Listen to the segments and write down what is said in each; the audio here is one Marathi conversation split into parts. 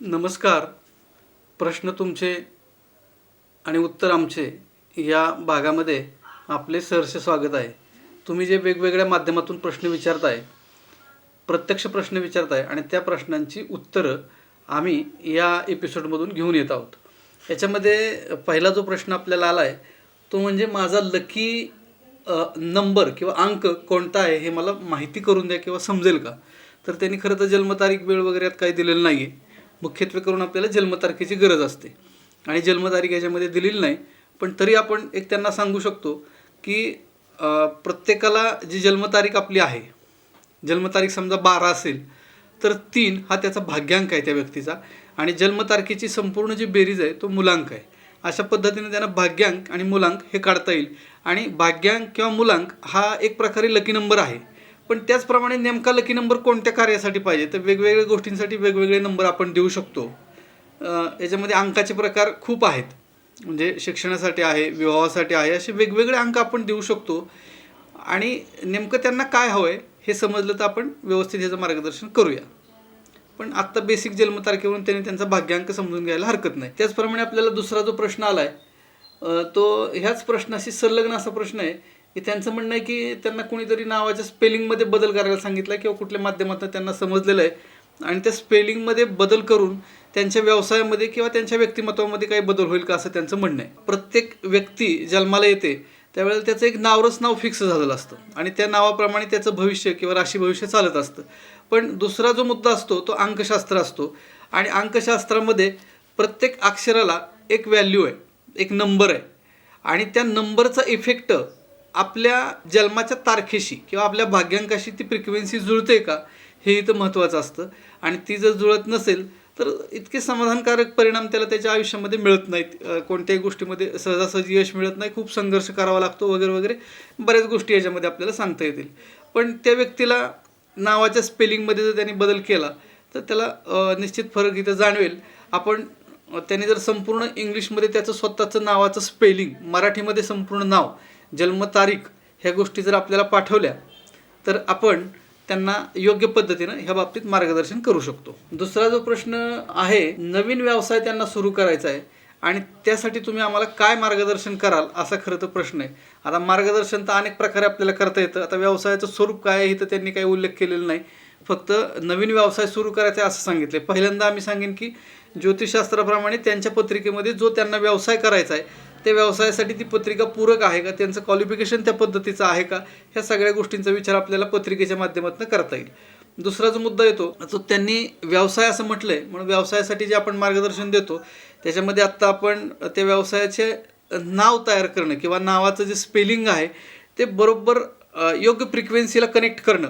नमस्कार. प्रश्न तुमचे आणि उत्तर आमचे या भागामध्ये आपले सहर्ष स्वागत आहे. तुम्ही जे वेगवेगळ्या माध्यमातून प्रश्न विचारताय प्रत्यक्ष प्रश्न विचारताय आणि त्या प्रश्नांची उत्तरं आम्ही या एपिसोडमधून घेऊन येत आहोत. याच्यामध्ये पहिला जो प्रश्न आपल्याला आला आहे तो म्हणजे माझा लकी नंबर किंवा अंक कोणता आहे हे मला माहिती करून द्या किंवा समजेल का? तर त्यांनी खरं तर जन्मतारीख वेळ वगैरे यात काही दिलेलं नाही आहे मुख्यत्वे करून आपल्याला जन्मतारखेची गरज असते. आणि जन्मतारीख याच्यामध्ये दिलेली नाही पण तरी आपण एक त्यांना सांगू शकतो की प्रत्येकाला जी जन्मतारीख आपली आहे जन्मतारीख समजा बारा असेल तर तीन हा त्याचा भाग्यांक आहे त्या व्यक्तीचा. आणि जन्मतारखेची संपूर्ण जी बेरीज आहे तो मुलांक आहे. अशा पद्धतीने त्यांना भाग्यांक आणि मुलांक हे काढता येईल. आणि भाग्यांक किंवा मुलांक हा एक प्रकारे लकी नंबर आहे. पण त्याचप्रमाणे नेमका लकी नंबर कोणत्या कार्यासाठी पाहिजे? तर वेगवेगळ्या गोष्टींसाठी वेगवेगळे नंबर आपण देऊ शकतो. याच्यामध्ये अंकाचे प्रकार खूप आहेत. म्हणजे शिक्षणासाठी आहे विवाहासाठी आहे असे वेगवेगळे अंक आपण देऊ शकतो. आणि नेमकं त्यांना काय हवं आहे हे समजलं तर आपण व्यवस्थित ह्याचं मार्गदर्शन करूया. पण आत्ता बेसिक जन्मतारखेवरून त्यांनी त्यांचा भाग्यांक समजून घ्यायला हरकत नाही. त्याचप्रमाणे आपल्याला दुसरा जो प्रश्न आला आहे तो ह्याच प्रश्नाशी संलग्न असा प्रश्न आहे की त्यांचं म्हणणं आहे की त्यांना कोणीतरी नावाच्या स्पेलिंगमध्ये बदल करायला सांगितला आहे किंवा कुठल्या माध्यमातून त्यांना समजलेलं आहे. आणि त्या स्पेलिंगमध्ये बदल करून त्यांच्या व्यवसायामध्ये किंवा त्यांच्या व्यक्तिमत्वामध्ये काही बदल होईल का असं त्यांचं म्हणणं आहे. प्रत्येक व्यक्ती जन्माला येते त्यावेळेला त्याचं एक नावरच नाव फिक्स झालेलं असतं. आणि त्या नावाप्रमाणे त्याचं भविष्य किंवा राशी भविष्य चालत असतं. पण दुसरा जो मुद्दा असतो तो अंकशास्त्र असतो. आणि अंकशास्त्रामध्ये प्रत्येक अक्षराला एक व्हॅल्यू आहे एक नंबर आहे. आणि त्या नंबरचा इफेक्ट आपल्या जन्माच्या तारखेशी किंवा आपल्या भाग्यांकाशी ती फ्रिक्वेन्सी जुळते का हे इथं महत्त्वाचं असतं. आणि ती जर जुळत नसेल तर इतके समाधानकारक परिणाम त्याला त्याच्या आयुष्यामध्ये मिळत नाहीत. कोणत्याही गोष्टीमध्ये सहजासहजी यश मिळत नाही खूप संघर्ष करावा लागतो वगैरे वगैरे. बऱ्याच गोष्टी याच्यामध्ये आपल्याला सांगता येतील. पण त्या व्यक्तीला नावाच्या स्पेलिंगमध्ये जर त्यांनी बदल केला तर त्याला निश्चित फरक इथं जाणवेल. आपण त्याने जर संपूर्ण इंग्लिशमध्ये त्याचं स्वतःचं नावाचं स्पेलिंग मराठीमध्ये संपूर्ण नाव जन्मतारीख ह्या गोष्टी जर आपल्याला पाठवल्या तर आपण त्यांना योग्य पद्धतीनं ह्या बाबतीत मार्गदर्शन करू शकतो. दुसरा जो प्रश्न आहे नवीन व्यवसाय त्यांना सुरू करायचा आहे आणि त्यासाठी तुम्ही आम्हाला काय मार्गदर्शन कराल असा खरं तर प्रश्न आहे. आता मार्गदर्शन तर अनेक प्रकारे आपल्याला करता येतं. आता व्यवसायाचं स्वरूप काय आहे इथं त्यांनी काही उल्लेख केलेला नाही. फक्त नवीन व्यवसाय सुरू करायचा आहे असं सांगितले पहिल्यांदा आम्ही सांगेन की ज्योतिषशास्त्राप्रमाणे त्यांच्या पत्रिकेमध्ये जो त्यांना व्यवसाय करायचा आहे त्या व्यवसायासाठी ती पत्रिका पूरक आहे का? त्यांचं क्वालिफिकेशन त्या पद्धतीचं आहे का? ह्या सगळ्या गोष्टींचा विचार आपल्याला पत्रिकेच्या माध्यमातून करता येईल. दुसरा जो मुद्दा येतो तो त्यांनी व्यवसाय असं म्हटलं आहे म्हणून व्यवसायासाठी जे आपण मार्गदर्शन देतो त्याच्यामध्ये आत्ता आपण त्या व्यवसायाचे नाव तयार करणं किंवा नावाचं जे स्पेलिंग आहे ते बरोबर योग्य फ्रिक्वेन्सीला कनेक्ट करणं.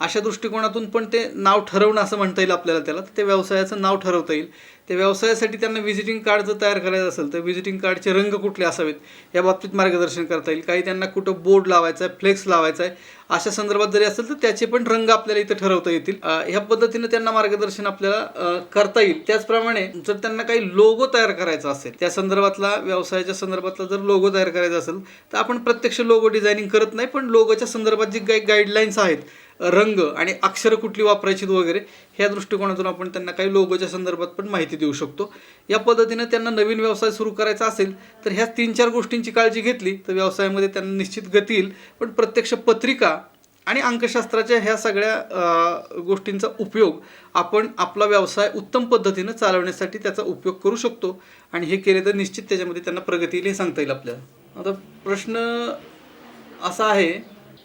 अशा दृष्टिकोनातून पण ते नाव ठरवणं असं म्हणता येईल आपल्याला त्याला. तर ते व्यवसायाचं नाव ठरवता येईल. त्या व्यवसायासाठी त्यांना व्हिजिटिंग कार्ड जर तयार करायचं असेल तर व्हिजिटिंग कार्डचे रंग कुठले असावेत या बाबतीत मार्गदर्शन करता येईल. काही त्यांना कुठं बोर्ड लावायचा आहे फ्लेक्स लावायचा आहे अशा संदर्भात जरी असेल तर त्याचे पण रंग आपल्याला इथं ठरवता येतील. ह्या पद्धतीनं त्यांना मार्गदर्शन आपल्याला करता येईल. त्याचप्रमाणे जर त्यांना काही लोगो तयार करायचा असेल त्या संदर्भातला व्यवसायाच्या संदर्भातला जर लोगो तयार करायचा असेल तर आपण प्रत्यक्ष लोगो डिझायनिंग करत नाही पण लोगोच्या संदर्भात जी काही गाईडलाईन्स आहेत रंग आणि अक्षरं कुठली वापरायची वगैरे ह्या दृष्टिकोनातून आपण त्यांना काही लोगोच्या संदर्भात पण माहिती देऊ शकतो. या पद्धतीनं त्यांना नवीन व्यवसाय सुरू करायचा असेल तर ह्या तीन चार गोष्टींची काळजी घेतली तर व्यवसायामध्ये त्यांना निश्चित गती येईल. पण प्रत्यक्ष पत्रिका आणि अंकशास्त्राच्या ह्या सगळ्या गोष्टींचा उपयोग आपण आपला व्यवसाय उत्तम पद्धतीनं चालवण्यासाठी त्याचा उपयोग करू शकतो. आणि हे केले तर निश्चित त्याच्यामध्ये त्यांना प्रगती येईल हे सांगता येईल आपल्याला. आता प्रश्न असा आहे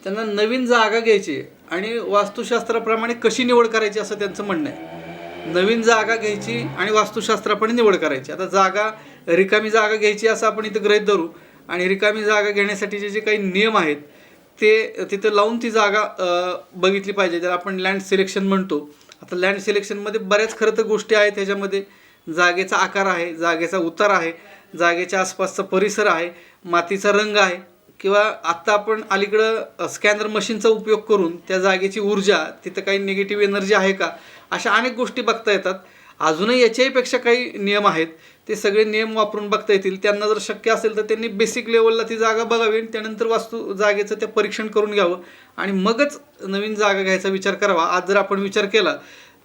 त्यांना नवीन जागा घ्यायची आहे. आणि वास्तुशास्त्राप्रमाणे कशी निवड करायची असं त्यांचं म्हणणं आहे. नवीन जागा घ्यायची आणि वास्तुशास्त्राप्रमाणे निवड करायची. आता जागा रिकामी जागा घ्यायची असं आपण इथं गृहित धरू आणि रिकामी जागा घेण्यासाठीचे जे काही नियम आहेत ते तिथं लावून ती जागा बघितली पाहिजे. ज्याला आपण लँड सिलेक्शन म्हणतो आता लँड सिलेक्शनमध्ये बऱ्याच खरं तर गोष्टी आहेत त्याच्यामध्ये जागेचा आकार आहे जागेचा उतार आहे जागेच्या आसपासचा परिसर आहे मातीचा रंग आहे किंवा आत्ता आपण अलीकडं स्कॅनर मशीनचा उपयोग करून त्या जागेची ऊर्जा तिथं काही निगेटिव्ह एनर्जी आहे का अशा अनेक गोष्टी बघता येतात. अजूनही याच्याहीपेक्षा काही नियम आहेत ते सगळे नियम वापरून बघता येतील. त्यांना जर शक्य असेल तर त्यांनी बेसिक लेवलला ती जागा बघावी आणि त्यानंतर वास्तू जागेचं ते परीक्षण करून घ्यावं. आणि मगच नवीन जागा घ्यायचा विचार करावा. आज जर आपण विचार केला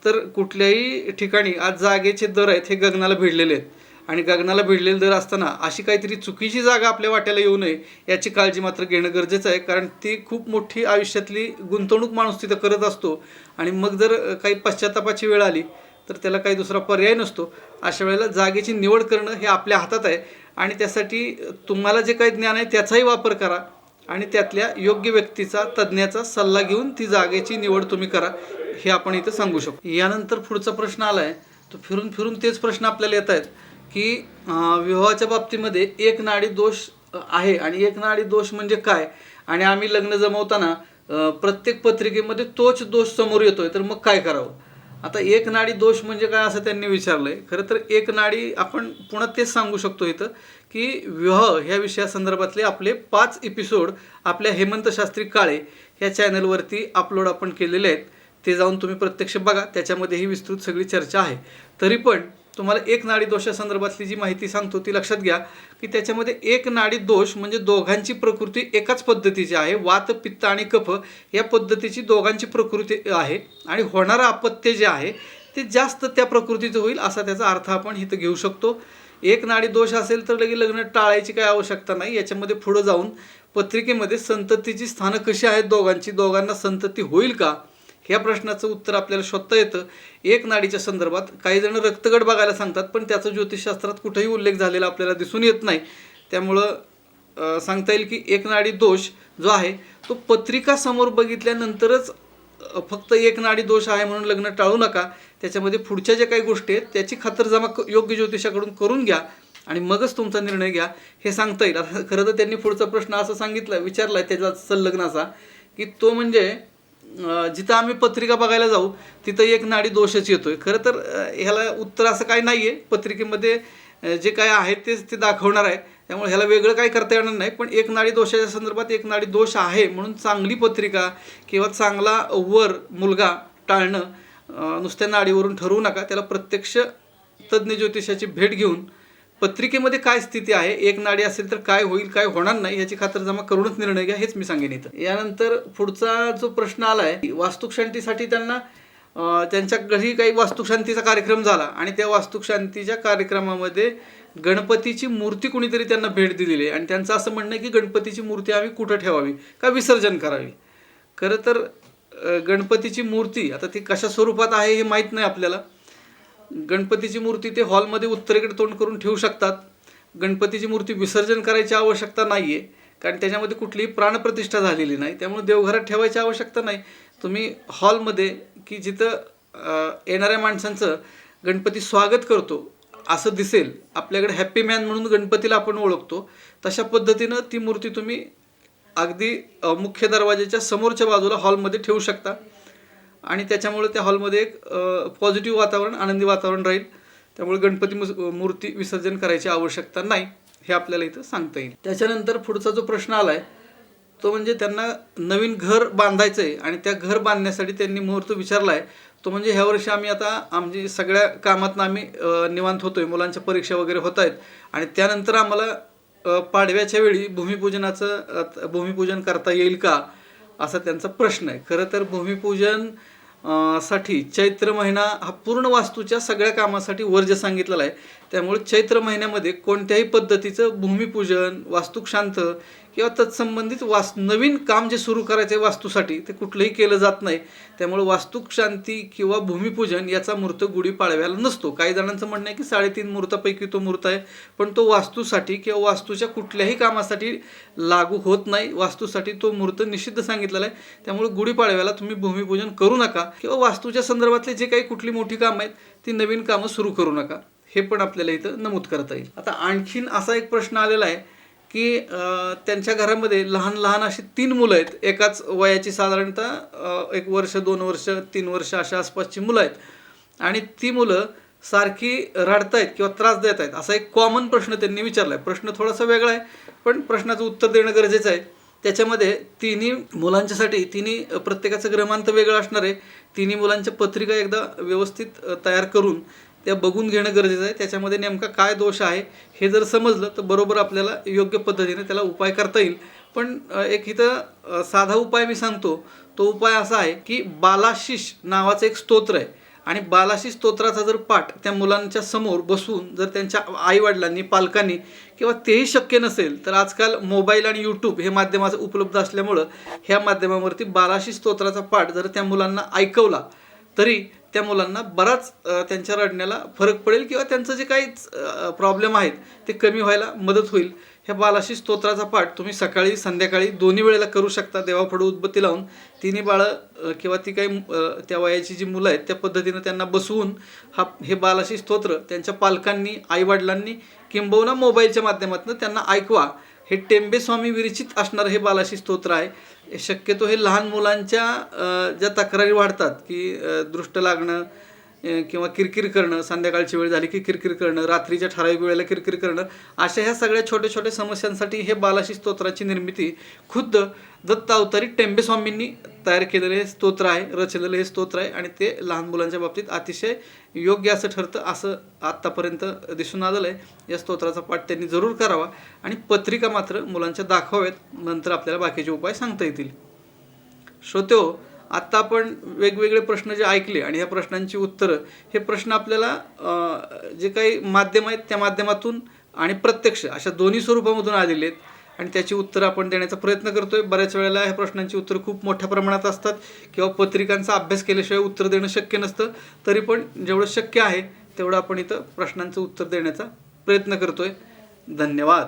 तर कुठल्याही ठिकाणी आज जागेचे दर आहेत हे गगनाला भिडलेले आहेत. आणि गगनाला भिडलेलं दर असताना अशी काहीतरी चुकीची जागा आपल्या वाट्याला येऊ नये याची काळजी मात्र घेणं गरजेचं आहे. कारण ती खूप मोठी आयुष्यातली गुंतवणूक माणूस तिथं करत असतो. आणि मग जर काही पश्चातापाची वेळ आली तर त्याला काही दुसरा पर्याय नसतो. अशा वेळेला जागेची निवड करणं हे आपल्या हातात आहे. आणि त्यासाठी तुम्हाला जे काही ज्ञान आहे त्याचाही वापर करा. आणि त्यातल्या योग्य व्यक्तीचा तज्ज्ञाचा सल्ला घेऊन ती जागेची निवड तुम्ही करा हे आपण इथं सांगू शकतो. यानंतर पुढचा प्रश्न आला आहे तो फिरून फिरून तेच प्रश्न आपल्याला येत आहेत. की विवाहाच्या बाबतीमध्ये एक नाडी दोष आहे आणि एक नाडी दोष म्हणजे काय? आणि आम्ही लग्न जमवताना प्रत्येक पत्रिकेमध्ये तोच दोष समोर येतोय तर मग काय करावं? आता एक नाडी दोष म्हणजे काय असं त्यांनी विचारलंय. खरं तर एक नाडी आपण पुन्हा तेच सांगू शकतो इथं की विवाह ह्या विषयासंदर्भातले आपले पाच एपिसोड आपल्या हेमंत शास्त्री काळे ह्या चॅनलवरती अपलोड आपण केलेले आहेत. ते जाऊन तुम्ही प्रत्यक्ष बघा त्याच्यामध्ये ही विस्तृत सगळी चर्चा आहे. तरी पण तुम्हाला एक नाडी दोषासंदर्भातली जी माहिती सांगतो ती लक्षात घ्या की त्याच्यामध्ये एक नाडी दोष म्हणजे दोघांची प्रकृती एकाच पद्धतीची आहे. वात पित्त आणि कफ या पद्धतीची दोघांची प्रकृती आहे आणि होणारं अपत्य जे आहे ते जास्त त्या प्रकृतीचं होईल असा त्याचा अर्थ आपण इथं घेऊ शकतो. एक नाडी दोष असेल तर लगेच लग्न टाळायची काही आवश्यकता नाही. याच्यामध्ये पुढं जाऊन पत्रिकेमध्ये संततीची स्थानं कशी आहेत दोघांची दोघांना संतती होईल का? ह्या प्रश्नाचं उत्तर आपल्याला शोधता येतं. एक नाडीच्या संदर्भात काही जण रक्तगट बघायला सांगतात पण त्याचं ज्योतिषशास्त्रात कुठेही उल्लेख झालेला आपल्याला दिसून येत नाही. त्यामुळं सांगता येईल की एक नाडी दोष जो आहे तो पत्रिका समोर बघितल्यानंतरच फक्त एक नाडी दोष आहे म्हणून लग्न टाळू नका. त्याच्यामध्ये पुढच्या ज्या काही गोष्टी आहेत त्याची खातरजमा क- योग्य ज्योतिषाकडून करून घ्या आणि मगच तुमचा निर्णय घ्या हे सांगता येईल. आता खरं तर त्यांनी पुढचा प्रश्न असा सांगितला विचारला त्याचा संलग्न असा की तो म्हणजे जिथं आम्ही पत्रिका बघायला जाऊ तिथं एक नाडी दोषच येतो आहे खरं तर ह्याला उत्तर असं काही नाही आहे पत्रिकेमध्ये जे काय आहे तेच ते दाखवणार आहे. त्यामुळे ह्याला वेगळं काही करता येणार नाही. पण एक नाडी दोषाच्या संदर्भात एक नाडी दोष आहे म्हणून चांगली पत्रिका किंवा चांगला वर मुलगा टाळणं नुसत्या नाडीवरून ठरवू नका. त्याला प्रत्यक्ष तज्ज्ञ ज्योतिषाची भेट घेऊन पत्रिकेमध्ये काय स्थिती आहे एक नाडी असेल तर काय होईल काय होणार नाही याची खातरजमा करूनच निर्णय घ्या हेच मी सांगेन इथं. यानंतर पुढचा जो प्रश्न आला आहे वास्तुशांतीसाठी त्यांना त्यांच्या घरी काही वास्तुशांतीचा कार्यक्रम झाला आणि त्या वास्तुशांतीच्या कार्यक्रमामध्ये गणपतीची मूर्ती कुणीतरी त्यांना भेट दिलेली आहे. आणि त्यांचं असं म्हणणं आहे की गणपतीची मूर्ती आम्ही कुठं ठेवावी? का विसर्जन करावी? खरं तर गणपतीची मूर्ती आता ती कशा स्वरूपात आहे हे माहीत नाही आपल्याला. गणपतीची मूर्ती ते हॉलमध्ये उत्तरेकडे तोंड करून ठेवू शकतात. गणपतीची मूर्ती विसर्जन करायची आवश्यकता नाही आहे कारण त्याच्यामध्ये कुठलीही प्राणप्रतिष्ठा झालेली नाही. त्यामुळे देवघरात ठेवायची आवश्यकता नाही. तुम्ही हॉलमध्ये की जिथं येणाऱ्या माणसांचं गणपती स्वागत करतो असं दिसेल आपल्याकडे हॅप्पी मॅन म्हणून गणपतीला आपण ओळखतो तशा पद्धतीनं ती मूर्ती तुम्ही अगदी मुख्य दरवाजाच्या समोरच्या बाजूला हॉलमध्ये ठेवू शकता. आणि त्याच्यामुळे त्या हॉलमध्ये एक पॉझिटिव्ह वातावरण आनंदी वातावरण राहील. त्यामुळे गणपती मुस- मूर्ती विसर्जन करायची आवश्यकता नाही हे आपल्याला इथं सांगता येईल. त्याच्यानंतर पुढचा जो प्रश्न आला आहे तो म्हणजे त्यांना नवीन घर बांधायचं आहे आणि त्या घर बांधण्यासाठी त्यांनी मुहूर्त विचारला आहे तो म्हणजे ह्या वर्षी आम्ही आता आमची सगळ्या कामातनं आम्ही निवांत होतो आहे मुलांच्या परीक्षा वगैरे होत आहेत. आणि त्यानंतर आम्हाला पाडव्याच्या वेळी भूमिपूजनाचं भूमिपूजन करता येईल का असा त्यांचा प्रश्न आहे. खरं तर भूमिपूजन साठी चैत्र महिना हा पूर्ण वास्तूच्या सगळ्या कामासाठी वर्ज सांगितलेला आहे. त्यामुळे चैत्र महिन्यामध्ये कोणत्याही पद्धतीचं भूमिपूजन वास्तुक्षांत किंवा तत्संबंधित वास नवीन काम जे सुरू करायचं आहे वास्तूसाठी ते कुठलंही केलं जात नाही. त्यामुळे वास्तुकशांती किंवा भूमिपूजन याचा मूर्त गुढीपाडव्याला नसतो. काही जणांचं म्हणणं आहे की साडेतीन मूर्तापैकी तो मूर्त आहे पण तो वास्तूसाठी किंवा वास्तूच्या कुठल्याही कामासाठी लागू होत नाही. वास्तूसाठी तो मूर्त निषिद्ध सांगितलेला आहे. त्यामुळे गुढीपाडव्याला तुम्ही भूमिपूजन करू नका किंवा वास्तूच्या संदर्भातले जे काही कुठली मोठी कामं आहेत ती नवीन कामं सुरू करू नका. हे पण आपल्याला इथं नमूद करता येईल. आता आणखीन असा एक प्रश्न आलेला आहे की त्यांच्या घरामध्ये लहान लहान अशी तीन मुलं आहेत. एकाच वयाची साधारणतः एक वर्ष दोन वर्ष तीन वर्ष अशा आसपासची मुलं आहेत. आणि ती मुलं सारखी रडतायत किंवा त्रास देत आहेत असा एक कॉमन प्रश्न त्यांनी विचारला आहे प्रश्न थोडासा वेगळा आहे पण प्रश्नाचं उत्तर देणं गरजेचं आहे. त्याच्यामध्ये तिन्ही मुलांच्यासाठी तिन्ही प्रत्येकाचं क्रमांक वेगळं असणार आहे. तिन्ही मुलांच्या पत्रिका एकदा व्यवस्थित तयार करून त्या बघून घेणं गरजेचं आहे. त्याच्यामध्ये नेमका काय दोष आहे हे जर समजलं तर बरोबर आपल्याला योग्य पद्धतीने त्याला उपाय करता येईल. पण एक इथं साधा उपाय मी सांगतो. तो उपाय असा आहे की बालाशिष नावाचं एक स्तोत्र आहे. आणि बालाशी स्तोत्राचा जर पाठ त्या मुलांच्या समोर बसून जर त्यांच्या आईवडिलांनी पालकांनी किंवा तेही शक्य नसेल तर आजकाल मोबाईल आणि यूट्यूब हे माध्यमाचं उपलब्ध असल्यामुळं ह्या माध्यमावरती बालाशी स्तोत्राचा पाठ जर त्या मुलांना ऐकवला तरी त्या मुलांना बराच त्यांच्या रडण्याला फरक पडेल किंवा त्यांचं जे काही प्रॉब्लेम आहेत ते कमी व्हायला मदत होईल. ह्या बालाशी स्तोत्राचा पाठ तुम्ही सकाळी संध्याकाळी दोन्ही वेळेला करू शकता. देवापुढं उद्बत्ती लावून तिन्ही बाळं किंवा ती काही त्या वयाची जी मुलं आहेत त्या पद्धतीनं त्यांना बसवून हा हे बालाशी स्तोत्र त्यांच्या पालकांनी आईवडिलांनी किंबहुना मोबाईलच्या माध्यमातून त्यांना ऐकवा. हे टेंबे स्वामी विरचित असणारं हे बालाशी स्तोत्र आहे. शक्यतो हे लहान मुलांच्या ज्या तक्रारी वाढतात की दृष्ट लागणं किंवा किरकिर करणं संध्याकाळची वेळ झाली की किरकिर करणं रात्रीच्या ठराविक वेळेला किरकिर करणं अशा ह्या सगळ्या छोट्या छोट्या समस्यांसाठी हे बालाशी स्तोत्राची निर्मिती खुद्द दत्त अवतारी टेंबेस्वामींनी तयार केलेलं हे स्तोत्र आहे रचलेलं हे स्तोत्र आहे आणि ते लहान मुलांच्या बाबतीत अतिशय योग्य असं ठरतं असं आत्तापर्यंत दिसून आलेलं आहे. या स्तोत्राचा पाठ त्यांनी जरूर करावा आणि पत्रिका मात्र मुलांच्या दाखवाव्यात नंतर आपल्याला बाकीचे उपाय सांगता येतील. श्रोत्यो आत्ता आपण वेगवेगळे प्रश्न जे ऐकले आणि ह्या प्रश्नांची उत्तरं हे प्रश्न आपल्याला जे काही माध्यम आहेत त्या माध्यमातून आणि प्रत्यक्ष अशा दोन्ही स्वरूपामधून आलेले आहेत आणि त्याची उत्तरं आपण देण्याचा प्रयत्न करतोय. बऱ्याच वेळेला ह्या प्रश्नांची उत्तरं खूप मोठ्या प्रमाणात असतात किंवा पत्रिकांचा अभ्यास केल्याशिवाय उत्तर देणं शक्य नसतं. तरी पण जेवढं शक्य आहे तेवढं आपण इथं प्रश्नांचं उत्तर देण्याचा प्रयत्न करतोय. धन्यवाद.